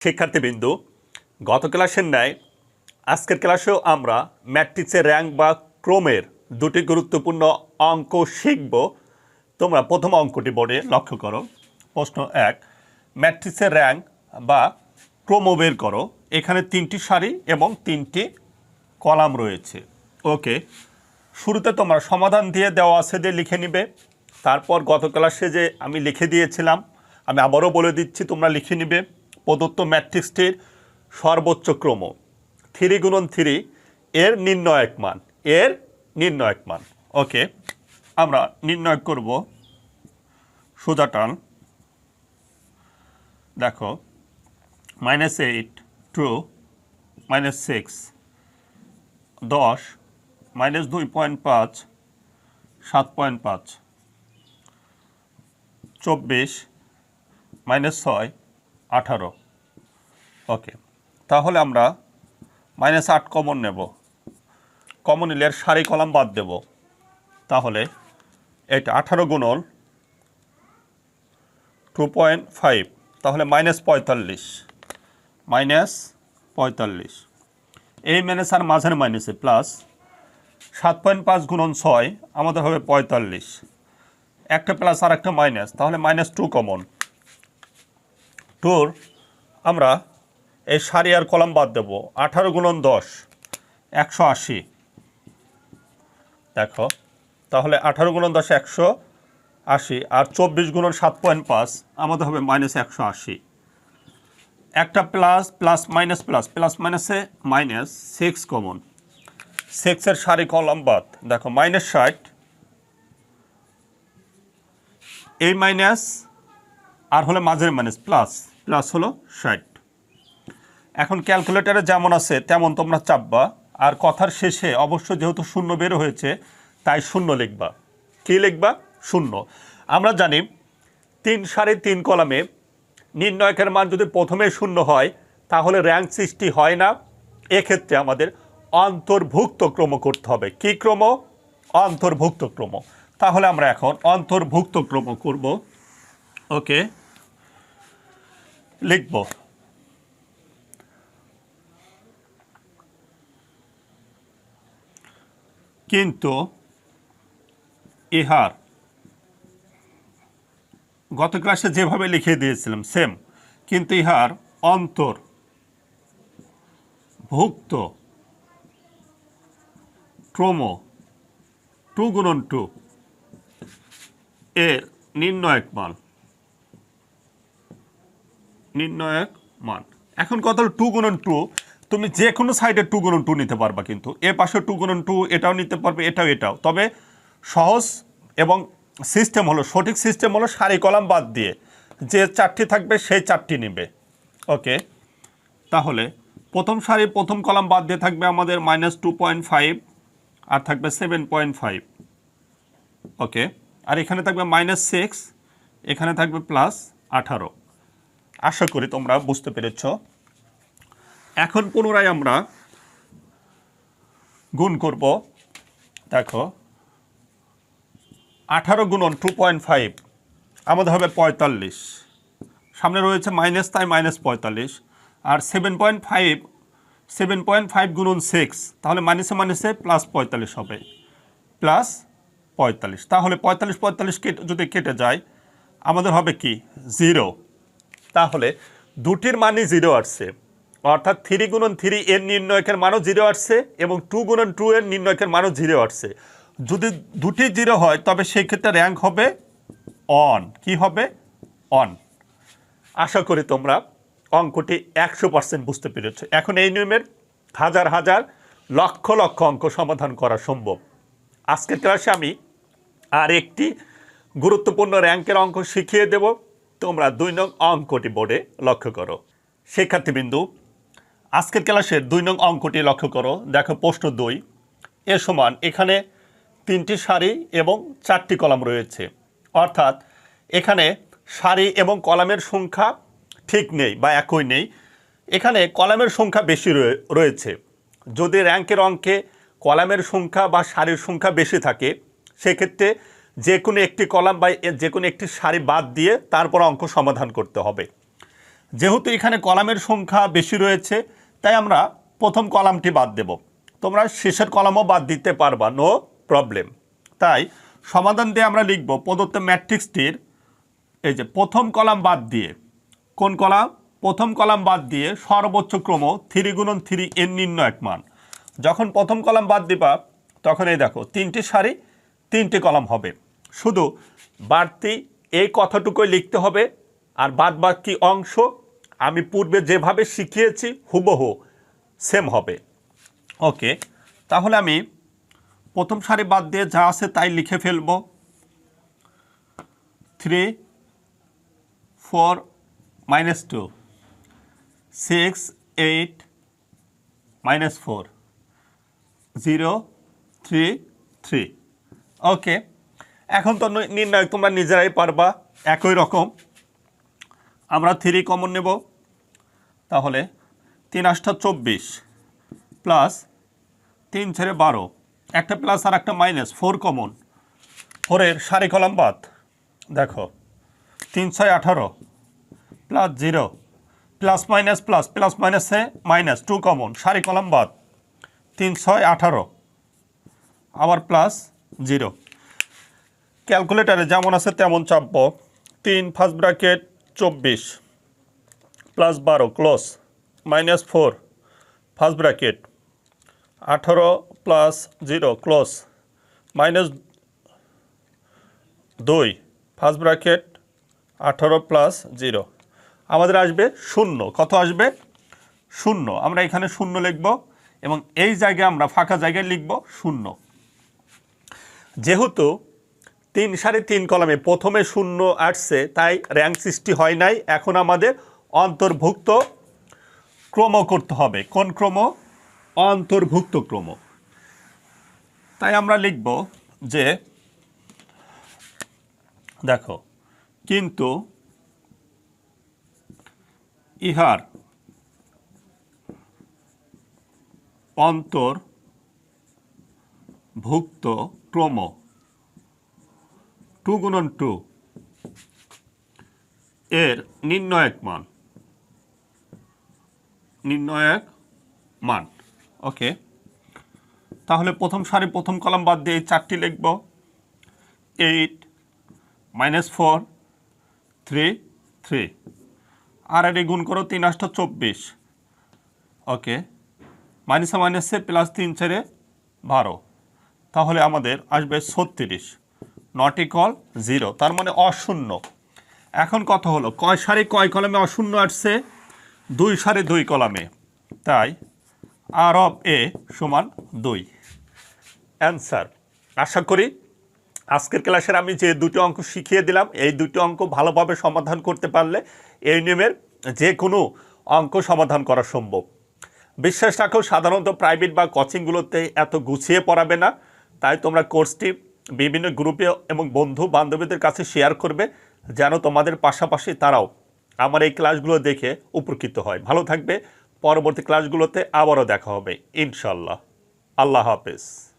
শিক্ষার্থীবৃন্দু, গত ক্লাসের ন্যায় আজকের ক্লাসেও আমরা ম্যাট্রিক্সের র্যাঙ্ক বা ক্রমের দুটি গুরুত্বপূর্ণ অঙ্ক শিখব। তোমরা প্রথম অঙ্কটি বোর্ডে লক্ষ্য করো। প্রশ্ন এক ম্যাট্রিক্সের র্যাঙ্ক বা ক্রম বের করো। এখানে তিনটি সারি এবং তিনটি কলাম রয়েছে। ওকে, শুরুতে তোমরা সমাধান দিয়ে দেওয়া আছে দিয়ে লিখে নিবে। তারপর গত ক্লাসে যে আমি লিখে দিয়েছিলাম, আমি আবারও বলে দিচ্ছি, তোমরা লিখে নিবে। প্রদত্ত ম্যাট্রিক্সটির সর্বোচ্চ ক্রম। থ্রি গুণন থ্রি এর নির্ণয়ক মান। এর নির্ণয়ক মান। ওকে, আমরা নির্ণয় করব। সোজা টান দেখো minus eight two minus six দশ মাইনাস দুই পয়েন্ট পাঁচ, সাত পয়েন্ট পাঁচ, চব্বিশ মাইনাস ছয় আঠারো। ওকে, তাহলে আমরা মাইনাস আট কমন নেব। কমন নিলে এর সারি কলাম বাদ দেব। তাহলে এটা আঠারো গুণন টু পয়েন্ট ফাইভ তাহলে মাইনাস পঁয়তাল্লিশ। মাইনাস পঁয়তাল্লিশ। এই মাইনাস আর মাঝের মাইনাসে প্লাস সাত পয়েন্ট পাঁচ গুণন ছয়, আমাদের হবে পঁয়তাল্লিশ। একটা প্লাস আর একটা মাইনাস তাহলে মাইনাস টু কমন টুর আমরা এই সারি আর কলাম বাদ দেবো। আঠারো গুণন দশ, একশো আশি। দেখো, তাহলে আঠারো গুণন দশ, একশো আশি, আর চব্বিশ গুণন সাত পয়েন্ট পাঁচ, আমাদের হবে মাইনাস একশো আশি। একটা plus plus minus, plus plus মাইনাসে মাইনাস সিক্স কমন সিক্সের সারি কলাম বাদ। দেখো, মাইনাস ষাট। এই মাইনাস, আর হলে মাঝের মাইনাস, প্লাস। প্লাস হলো ষাট। এখন ক্যালকুলেটারে যেমন আছে, তেমন তোমরা চাপবা। আর কথার শেষে অবশ্য যেহেতু শূন্য বের হয়েছে, তাই শূন্য লিখবা। কী লিখবা? শূন্য। আমরা জানি তিন সাড়ে তিন কলামে নির্ণয়কের মান যদি প্রথমে শূন্য হয়, তাহলে র্যাঙ্ক সৃষ্টি হয় না। এক্ষেত্রে আমাদের অন্তর্ভুক্ত ক্রম করতে হবে। কী ক্রম? অন্তর্ভুক্ত ক্রম। তাহলে আমরা এখন অন্তর্ভুক্ত ক্রম করব। ওকে। লিখব। কিন্তু ইহার গত ক্লাসে যেভাবে লিখে দিয়েছিলাম সেম কিন্তু ইহার অন্তর ভুক্ত ক্রম টু গুণন টু এর নির্ণয়ক মান। নির্ণয়ক মান। এখন কত হলো টু গুণন টু, তুমি যে কোনো সাইডে টু গুণন টু নিতে পারবা কিন্তু। এ পাশে টু গুণন টু, এটাও নিতে পারবে, এটাও এটাও। তবে সহজ এবং সিস্টেম হলো, সঠিক সিস্টেম হলো সারি কলাম বাদ দিয়ে। যে চারটি থাকবে সেই চারটি নেবে। ওকে তাহলে প্রথম সারি, প্রথম কলাম বাদ দিয়ে থাকবে আমাদের মাইনাস টু পয়েন্ট ফাইভ আর থাকবে সেভেন পয়েন্ট ফাইভ ওকে আর এখানে থাকবে মাইনাস সিক্স এখানে থাকবে প্লাস আঠারো। আশা করি তোমরা বুঝতে পেরেছ। এখন পুনরায় আমরা গুণ করব। দেখো, আঠারো গুণন টু পয়েন্ট ফাইভ আমাদের হবে পঁয়তাল্লিশ। সামনে রয়েছে মাইনাস তাই মাইনাস পঁয়তাল্লিশ। আর seven point five seven point five গুণন সিক্স তাহলে মাইনাসে মাইনাসে প্লাস পঁয়তাল্লিশ হবে। প্লাস পঁয়তাল্লিশ। তাহলে পঁয়তাল্লিশ পঁয়তাল্লিশ কেটে যদি কেটে যায়, আমাদের হবে কি? জিরো তাহলে দুটির মানই জিরো আসছে। অর্থাৎ থ্রি গুণন থ্রি এর নির্ণয়কের মানও জিরো আসছে এবং টু গুণন টু এর নির্ণয়কের মানও জিরো আসছে। যদি দুটি জিরো হয়, তবে সেই ক্ষেত্রে র্যাঙ্ক হবে অন কি হবে? অন আশা করি তোমরা অঙ্কটি একশো পার্সেন্ট বুঝতে পেরেছ। এখন এই নিয়মের হাজার হাজার লক্ষ লক্ষ অঙ্ক সমাধান করা সম্ভব। আজকের ক্লাসে আমি আর একটি গুরুত্বপূর্ণ র্যাঙ্কের অঙ্ক শিখিয়ে দেব। তোমরা দুই নং অঙ্কটি বোর্ডে লক্ষ্য করো। শিক্ষার্থীবিন্দু আজকের ক্লাসের দুই নং অঙ্কটি লক্ষ্য করো। দেখো প্রশ্ন দুই, এ সমান এখানে তিনটি সারি এবং চারটি কলাম রয়েছে। অর্থাৎ এখানে সারি এবং কলামের সংখ্যা ঠিক নেই বা একই নেই। এখানে কলামের সংখ্যা বেশি রয়ে- রয়েছে। যদি র্যাঙ্কের অঙ্কে কলামের সংখ্যা বা সারির সংখ্যা বেশি থাকে, সেক্ষেত্রে যে কোনো একটি কলাম বা যে কোনো একটি সারি বাদ দিয়ে তারপর অঙ্ক সমাধান করতে হবে। যেহেতু এখানে কলামের সংখ্যা বেশি রয়েছে, তাই আমরা প্রথম কলামটি বাদ দেব। তোমরা শেষের কলামও বাদ দিতে পারবা নো প্রবলেম তাই সমাধান দিয়ে আমরা লিখব প্রদত্ত ম্যাট্রিক্সটির এই যে প্রথম কলাম বাদ দিয়ে। কোন কলাম? প্রথম কলাম বাদ দিয়ে সর্বোচ্চ ক্রম থ্রি গুণন থ্রি এর নির্ণয়ক মান। যখন প্রথম কলাম বাদ দিবা, তখন এই দেখো, তিনটি সারি তিনটি কলাম হবে। শুধু বাড়তি এই কথাটুকুই লিখতে হবে আর বাদ বাকি অংশ আমি পূর্বে যেভাবে শিখিয়েছি হুবহু সেম হবে। ওকে, তাহলে আমি প্রথম সারি বাদ দিয়ে যা আছে তাই লিখে ফেলব। Three, four, minus two, six, eight, minus four, zero, three three. Okay এখন তো নির্ণয় তোমরা নিজেরাই পারবা, একই রকম। আমরা থ্রি কমন নেব। তাহলে তিন আটটা চব্বিশ প্লাস তিন ছেড়ে বারো। একটা প্লাস আর একটা মাইনাস ফোর কমন ফোরের সারি কলাম বাদ। দেখো, তিন ছয় আঠারো plus zero plus minus plus plus মাইনাসে মাইনাস টু কমন সারি কলাম বাদ। তিন ছয় আঠারো। আবার প্লাস জিরো। ক্যালকুলেটারে যেমন আছে তেমন চাপব। তিন, ফার্স্ট ব্র্যাকেট, চব্বিশ। প্লাস বারো, close. Minus four, first bracket. আঠারো প্লাস জিরো, ক্লোজ। মাইনাস দুই, ফার্স্ট ব্র্যাকেট, আঠারো প্লাস জিরো। আমাদের আসবে শূন্য। কত আসবে? শূন্য। আমরা এখানে শূন্য লিখব এবং এই জায়গায় আমরা ফাঁকা জায়গায় লিখব শূন্য। যেহেতু তিন সাড়ে তিন কলামে প্রথমে শূন্য আসছে, তাই র্যাঙ্ক সৃষ্টি হয় নাই। এখন আমাদের অন্তর্ভুক্ত ক্রম করতে হবে। কোন ক্রম? অন্তর্ভুক্ত ক্রম। তাই আমরা লিখব যে, দেখো, কিন্তু ইহার অন্তর্ভুক্ত ক্রম। টু গুণন টু। এর নির্ণয়ক মান। নির্ণয়ক মান। ওকে। তাহলে প্রথম সারি প্রথম কলাম বাদ দিয়ে চারটি লিখব। Eight minus four, three three. আর এটি গুণ করো তিন আটটা চব্বিশ। ওকে। মাইনাসে মাইনাসে প্লাস তিন চারে বারো। তাহলে আমাদের আসবে ছত্রিশ। নট ইকল জিরো, তার মানে অশূন্য। এখন কথা হলো, কয় সারি কয় কলমে অশূন্য আসছে? দুই সারি দুই কলামে। তাই আর অফ এ সমান দুই। অ্যান্সার আশা করি আজকের ক্লাসের আমি যে দুটি অঙ্ক শিখিয়ে দিলাম, এই দুটি অঙ্ক ভালোভাবে সমাধান করতে পারলে এই নিয়মের যে কোনো অঙ্ক সমাধান করা সম্ভব। বিশ্বাস রাখো, সাধারণত প্রাইভেট বা কোচিংগুলোতে এত গুছিয়ে পড়াবে না। তাই তোমরা কোর্সটি বিভিন্ন গ্রুপে এবং বন্ধু বান্ধবীদের কাছে শেয়ার করবে, যেন তোমাদের পাশাপাশি তারাও আমার এই ক্লাসগুলো দেখে উপকৃত হয়। ভালো থাকবে, পরবর্তী ক্লাসগুলোতে আবারও দেখা হবে, ইনশাল্লাহ। আল্লাহ হাফেজ।